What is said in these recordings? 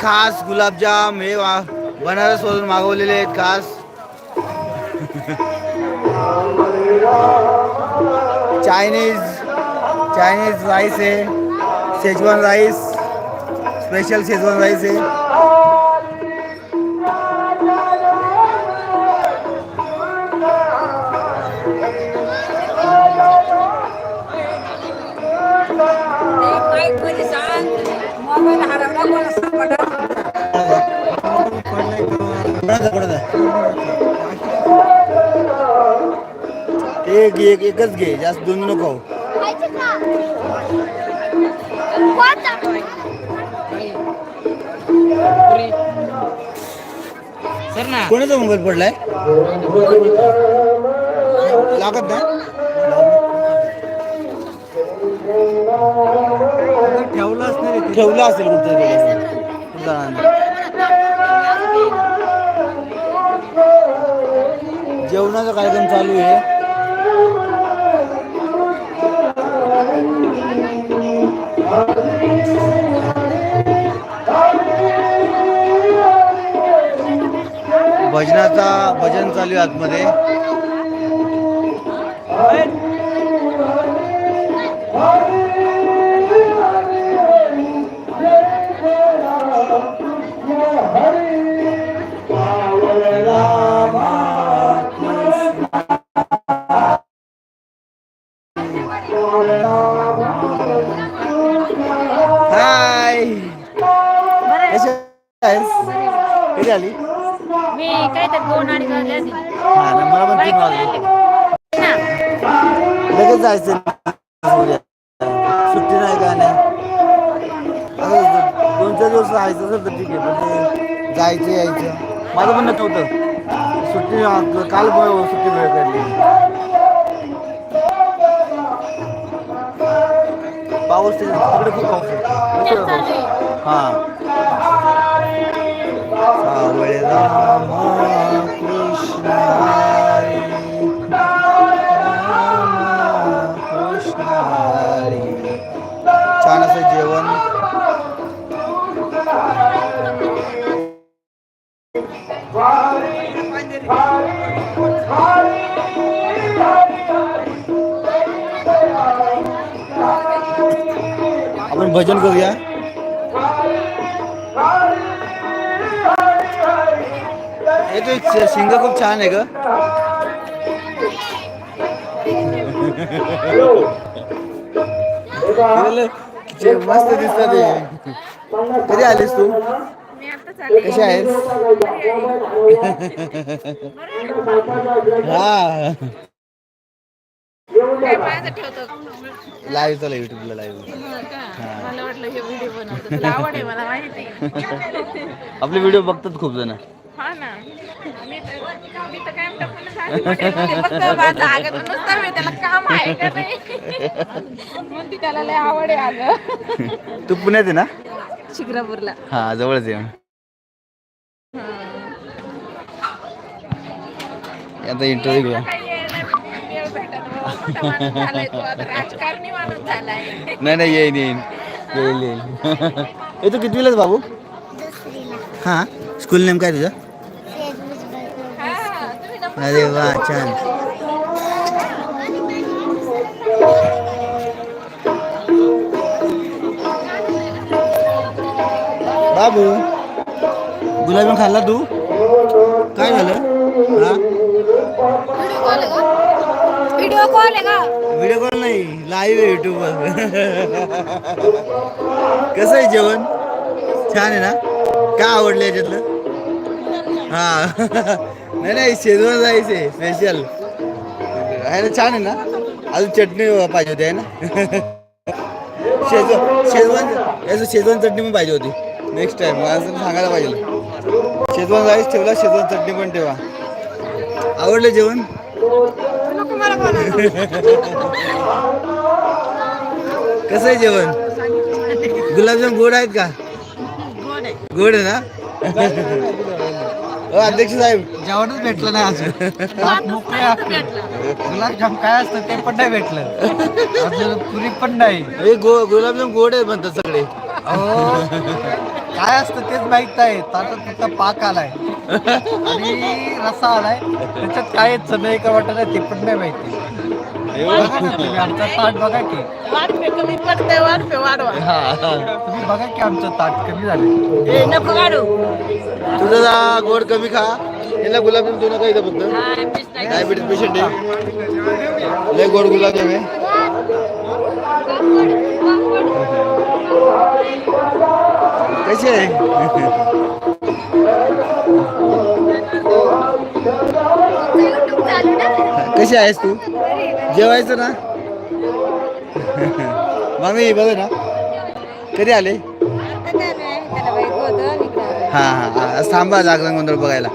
खास गुलाबजाम हे वा- बनारसवरून मागवलेले आहेत खास. चायनीज चायनीज राईस आहे Schezwan rice special Schezwan rice आहे एक एक एकच घे. जास्त दोन नको. सर ना. कोणाचा मोबाईल पडलाय? लागत ना ठेवलं ठेवला असेल कुठं जेवणाचा कार्यक्रम चालू आहे. भजनाचा भजन चालू आहे आतमध्ये. लगेच जायचं. सुट्टी नाही काय नाही दोन चार दिवस राहायचं असेल तर ठीक आहे पण ते जायचं यायचं. माझं नक्की होतं सुट्टी काल सुट्टी वेळ काढली. पाऊस तिकडे खूप पाऊस आहे. हा. कृष्ण भजन करूया हे तो एक शिंग खूप छान आहे ग मस्त दिसत ते कधी आलीस तू. कशी आहेस हा। लाईव्ह चला युट्यूबला लाईव्ह का? मला वाटलं व्हिडिओ बनवतो तुला आवड आहे मला माहिती आहे. आपले व्हिडिओ बघतात खूप जण. हा ना. मी तर मी तर काय म्हणतो पण साधी हॉटेलमध्ये फक्त माझं अगं नुसतं मी त्याला काम आहे का नाही? म्हणते त्याला लय आवड आहे अगं. तू पुण्यात आहे ना? शिक्रापूरला हा जवळच आहे. आता इंटरव्ह्यू घेऊया मोठा माणूस झालाय तो आता राजकारणी माणूस झालाय नाही नाही येईन येईन. येईल येईल. हे तू कितवीलाच बाबू हां? स्कूल नेम काय तुझं? हा, तुम्ही नंबर अरे वा छान. बाबू गुलाबजाम खाल्ला तू? व्हिडिओ कॉल आहे का? व्हिडिओ कॉल नाही लाईव्ह आहे युट्यूबवर कसं आहे जेवण? छान आहे ना? काय आवडलं याच्यातलं? हा. नाही नाही शेजवान जायचं आहे स्पेशल आहे ना छान आहे ना? अजून चटणी पाहिजे होती आहे ना? शेजवान शेजवान याचं शेजवान चटणी पण पाहिजे होती. नेक्स्ट टाइम मला असं सांगायला पाहिजे. शेजवान राईस ठेवला शेजवान चटणी पण ठेवा. आवडलं जेवण? कसं आहे जेवण? गुलाबजाम गोड आहेत का? गोड आहे ना? हो अध्यक्ष साहेब. जेवणच भेटलं नाही अजून. मोकळे गुलाबजाम काय असतं ते पण नाही भेटलं. अजून पुरी पण नाही. हे गो गुलाबजाम गोड आहे म्हणतात सगळे. अहो काय असतं तेच माहीत आहे ताटात फक्त पाक आलाय. आणि रसा आलाय. त्याच्यात काय चणे का वाटत नाही ते पण नाही माहिती. बघा ना तुम्ही आमचं ताट बघा की. वाढपे कमी पडते वाढपे वाढवा तुम्ही बघा की आमचं ताट कमी झालं ए, नको तुझं जा गोड कमी खा. याला गुलाबजाम तू नका इथं फक्त. डायबिटीस पेशंट आहे. लय गोड गुलाबजाम आहे. कशी आहे? कशी आहेस तू? जेवायचं ना? मामी बघ ना. कधी आले? हा हा हा. थांबा जागरण गोंधळ बघायला.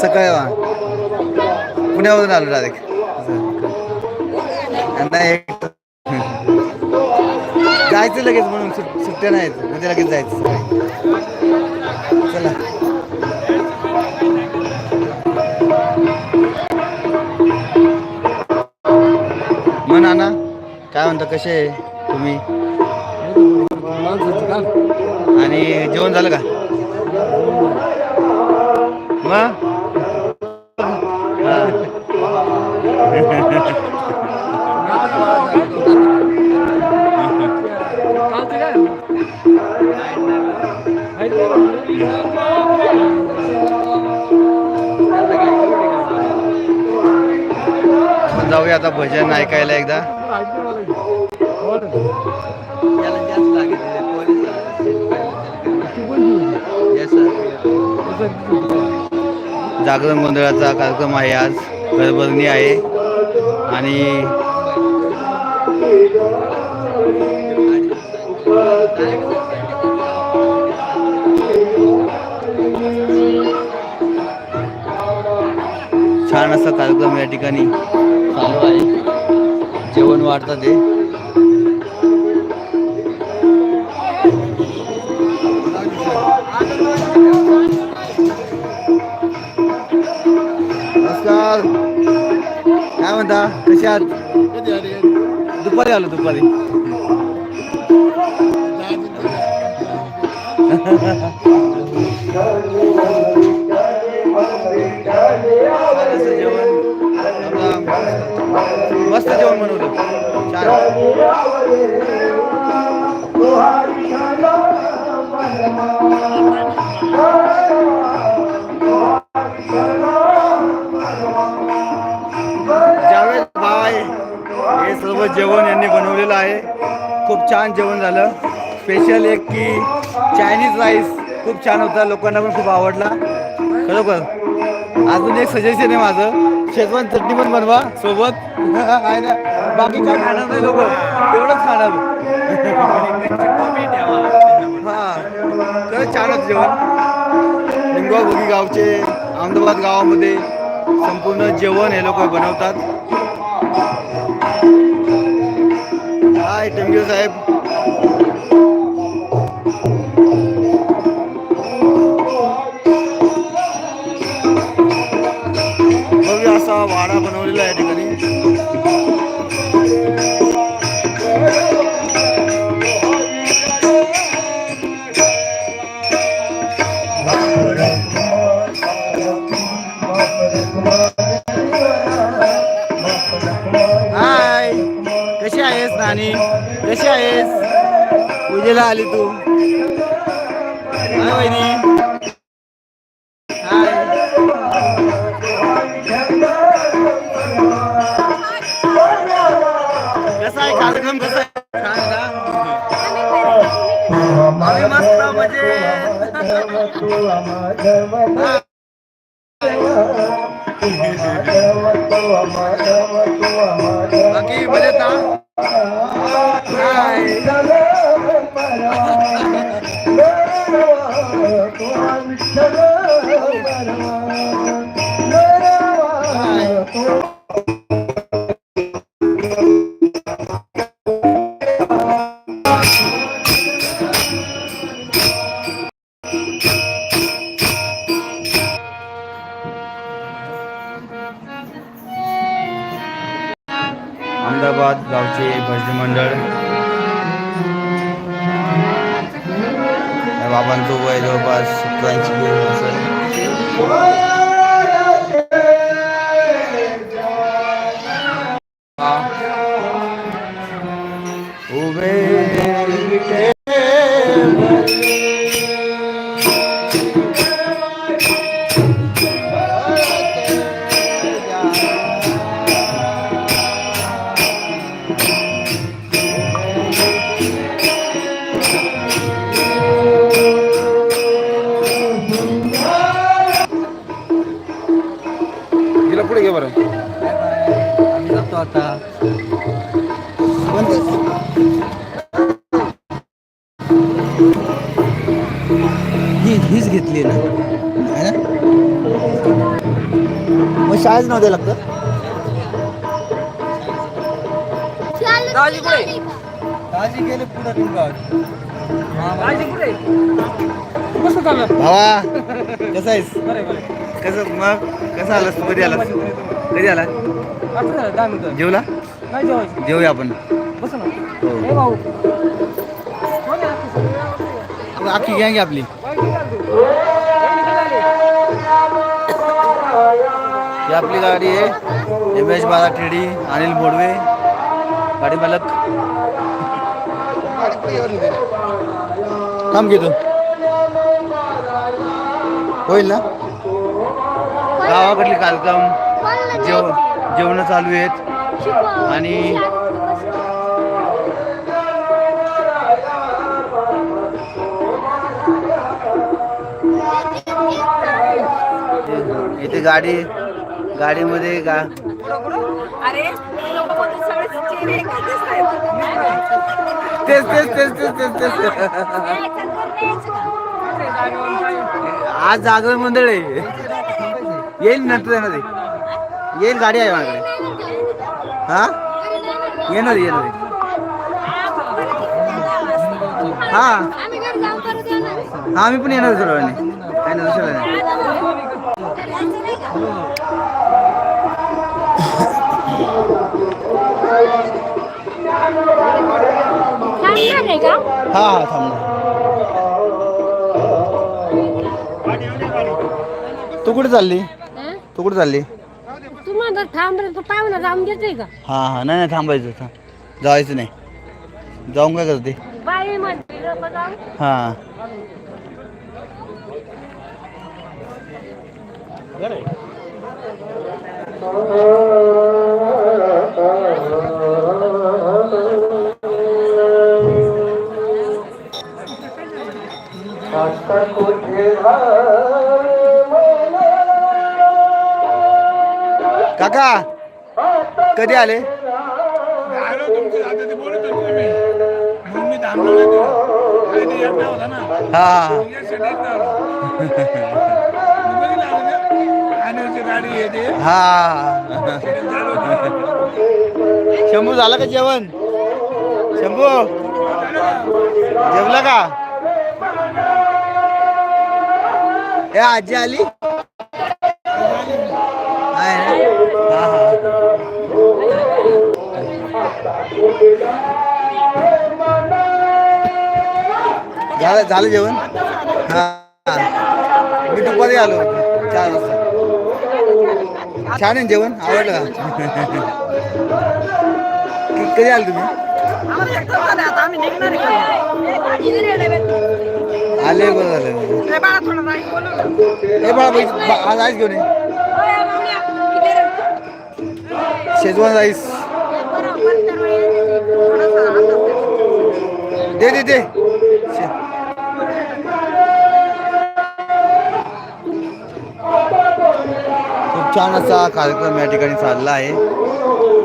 सकाळी वा. पुण्यामधून आलो डायरेक्ट नाही जायचं लगेच म्हणून सुट सुट्ट्या नाही म्हणजे लगेच जायचं. चला. मग नाना काय म्हणता कसे आहे तुम्ही? आणि जेवण झालं का? मग? जाऊया आता भजन ऐकायला एकदा. जागरण गोंधळाचा कार्यक्रम आहे आज. गरबरणी आहे. आणि छान असा कार्यक्रम या ठिकाणी. आहे जेवण वाढतात ते. नमस्कार. काय म्हणता? कशी आहात? दुपारी आलो दुपारी. जेवण? मस्त जेवण बनवलं. जावेद भाई हे सर्व जेवण यांनी बनवलेलं आहे खूप छान जेवण झालं. स्पेशल एक की चायनीज राईस खूप छान होता लोकांना पण खूप आवडला. खरोखर अजून एक सजेशन आहे माझं. शेजवान चटणी पण बनवा. सोबत? आहे ना. बाकी काय खाणार नाही लोक. तेवढंच खाणार. हा. खरंच छान होतं जेवण. लिंगवा भोगी गावचे अहमदाबाद गावामध्ये संपूर्ण जेवण हे लोक बनवतात. हाय टेंगीर साहेब. आहेस पूजेला आली तू हाय वहिनी हाय कसा आहे कार्यक्रम कसा आहे छान ना आम्ही मस्त म्हणजे बाकी मजेत ना अहमदाबाद गावचे भजन मंडळ. Vancouver, Europa, French, ही हीच घेतली ना. है ना? मग शाळेच नव्हते लागतं? दाजी गेले पुढे निघाल कसं चाललं भावा कसा आहेस? कसं मग? कसं आलास? तू कधी आलास? कधी आला? असं झालं दहा मिनिटं. जेवला? काय जेवायचं. जेवूया आपण. बस ना. हो. भाऊ. गँग आहे आपली. ही आपली गाडी आहे. एम एच बारा टेडी अनिल मोडवे गाडी मालक. काम घेतो होईल ना? गावाकडली कार्यक्रम जेव जेवण चालू आहेत. आणि इथे गाडी गाडीमध्ये गा. तेच तेच तेच तेच तेच तेच. आज जागरण मंडळ आहे. येईल नंतर आहे. येईल गाडी आहे माझ्याकडे. हा? येणार येणार. हा. हा मी पण येणार थोड्या वेळाने काही नाही दुसऱ्या नाही. थांबणार हा हा थांब तू कुठे चालली? तू कुठे चालली? तुम्हाला थांबलं तर पाहुणा जाऊन देते का हा हा नाही नाही थांबायचं थांब जायचं नाही जाऊन काय करते बाई म्हणते लोक जाऊन हा काका कधी आले? हा. हा. शंभू झालं का जेवण? शंभू जेवला का? ए आजी आली? झालं झालं जेवण? हा. मी दुपारी आलो. चार वाजता. छान आहे जेवण? आवडलं का? कधी आलं तुम्ही? आले बरं झालं. हे बाळा आज आहेच घेऊन ये. Schezwan rice. दे दे दे. खूप छान असा कार्यक्रम या ठिकाणी चालला आहे.